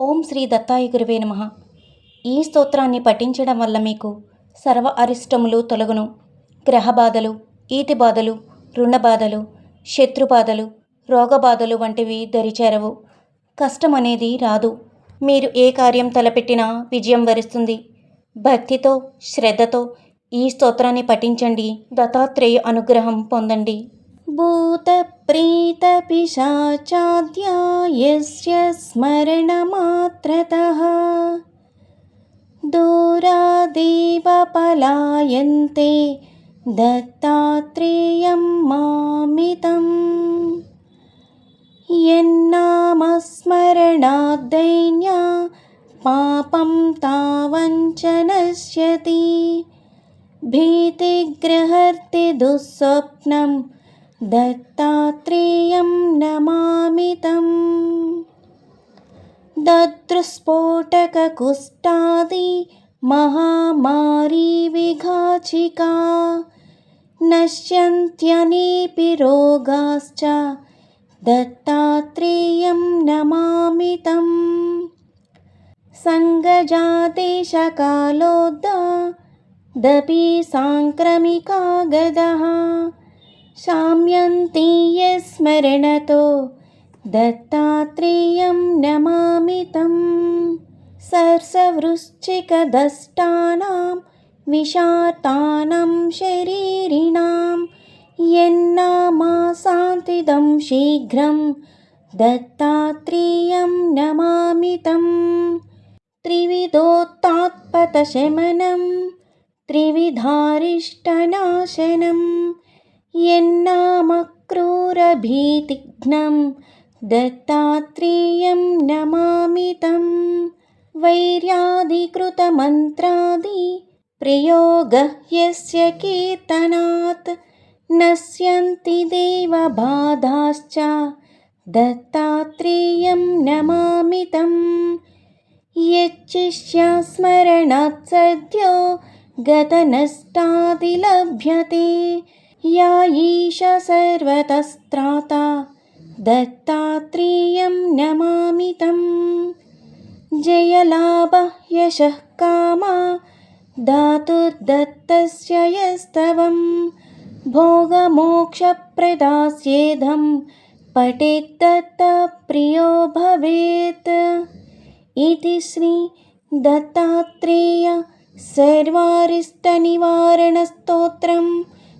ఓం శ్రీ దత్తాయ గురువే నమ. ఈ స్తోత్రాన్ని పఠించడం వల్ల మీకు సర్వ అరిష్టములు తొలగును. గ్రహ బాధలు ఈతి బాధలు రుణ బాధలు శత్రు బాధలు రోగ బాధలు వంటివి దరిచేరవు. కష్టం అనేది రాదు. మీరు ఏ కార్యం తలపెట్టినా విజయం వరిస్తుంది. భక్తితో శ్రద్ధతో ఈ స్తోత్రాన్ని పఠించండి. దత్తాత్రేయ అనుగ్రహం పొందండి. भूतप्रीतपिशाचाद्या यस्य स्मरणमात्रतः दूरादेव पलायन्ते दत्तात्रेयं मामितम्। यन्नामस्मरणाद्दैन्या पापं तावञ्च नश्यति भीतिग्रहर्ति दुःस्वप्नम् दत्तात्रेयं नमामि तम्। दद्रुस्फोटककुष्ठादि महामारी विघाचिका नश्यन्त्यनेऽपि रोगाश्च। दत्तात्रेयं नमामि तम्। सङ्गजादेशकालोद्दपि साङ्क्रमिका गदः शाम्यन्ति यस्मरणतो दत्तात्रेयं नमामि तं। सर्सवृश्चिकदष्टानां विषातानां शरीरिणां यन्नामासान्तिदं शीघ्रं दत्तात्रेयं नमामि तं। त्रिविधोत्तात्पतशमनं त्रिविधारिष्टनाशनं यन्नामक्रूरभीतिघ्नं दत्तात्रेयं नमामि तं वैर्याधिकृतमन्त्रादि प्रयोगः यस्य कीर्तनात् नश्यन्ति देवबाधाश्च दत्तात्रेयं नमामि तं यच्चिष्यस्मरणात् सद्यो गतनष्टादिलभ्यते या ईश सर्वतस्त्राता दत्तात्रेयं नमामि तं जयलाभ यशः कामा धातु यस्तवं भोगमोक्षप्रदास्येधं पठेद्दत्तप्रियो भवेत्। इति श्री दत्तात्रेयसर्वारिष्टनिवारणस्तोत्रम्